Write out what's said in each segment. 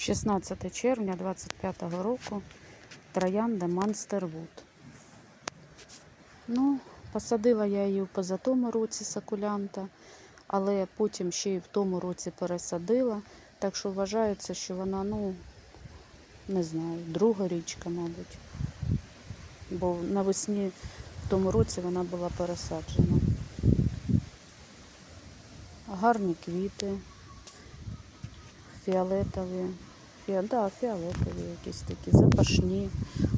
16 червня 25 року троянда Монстервуд. Ну, посадила я її в позатому році сакулянта, але потім ще й в тому році пересадила. Так що вважається, що вона, ну, не знаю, друга річка, мабуть. Бо навесні в тому році вона була пересаджена. Гарні квіти, фіолетові, фіа, да, фіолетові якісь такі, запашні,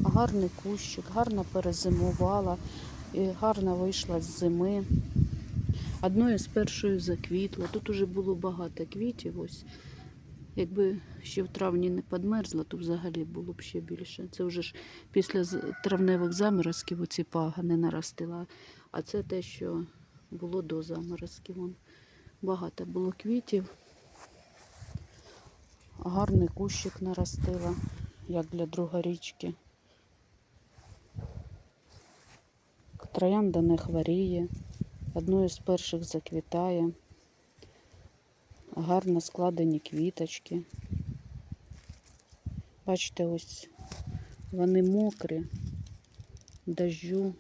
гарний кущик, гарно перезимувала і гарно вийшла з зими. Одною з першою заквітла. Тут уже було багато квітів. Ось. Якби ще в травні не підмерзла, то взагалі було б ще більше. Це вже ж після травневих заморозків оці пагани наростила. А це те, що було до заморозків. Вон. Багато було квітів. Гарний кущик наростила, як для другарічки. Троянда не хворіє, одною з перших заквітає. Гарно складені квіточки. Бачите, ось вони мокрі, дождю,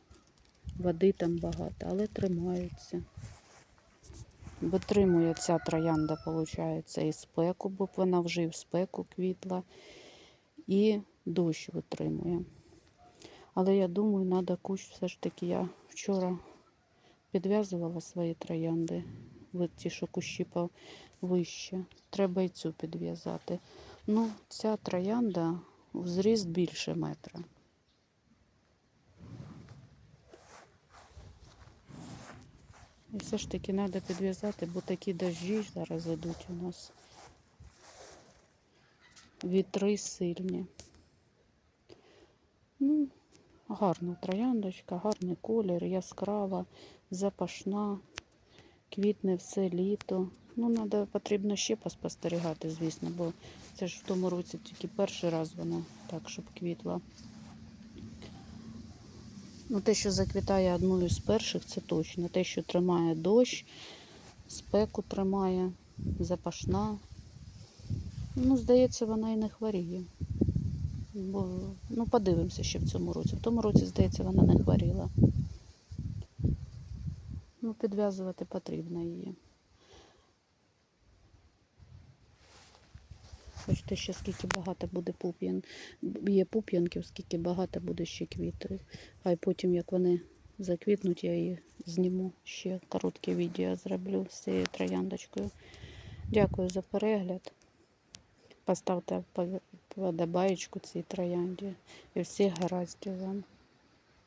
води там багато, але тримаються. Витримує ця троянда, виходить, і спеку, бо вона вже і в спеку квітла, і дощ витримує. Але я думаю, треба кущ все ж таки. Я вчора підв'язувала свої троянди, ті, що кущі вище. Треба і цю підв'язати. Ну, ця троянда в зріст більше метра. Все ж таки треба підв'язати, бо такі дощі зараз ідуть у нас. Вітри сильні. Ну, гарна трояндочка, гарний колір, яскрава, запашна, квітне все літо. Ну, надо, потрібно ще поспостерігати, звісно, бо це ж в тому році тільки перший раз вона так, щоб квітла. Ну, те, що заквітає одною з перших, це точно. Те, що тримає дощ, спеку тримає, запашна. Ну, здається, вона і не хворіє. Бо, ну, подивимося ще в цьому році. В тому році, здається, вона не хворіла. Ну, підв'язувати потрібно її. Бачите, ще скільки багато буде пуп'ян. Є пуп'янків, скільки багато буде ще квітів. А й потім, як вони заквітнуть, я її зніму ще коротке відео зроблю з цією трояндочкою. Дякую за перегляд. Поставте вподобаєчку цій троянді. І всіх гараздів вам.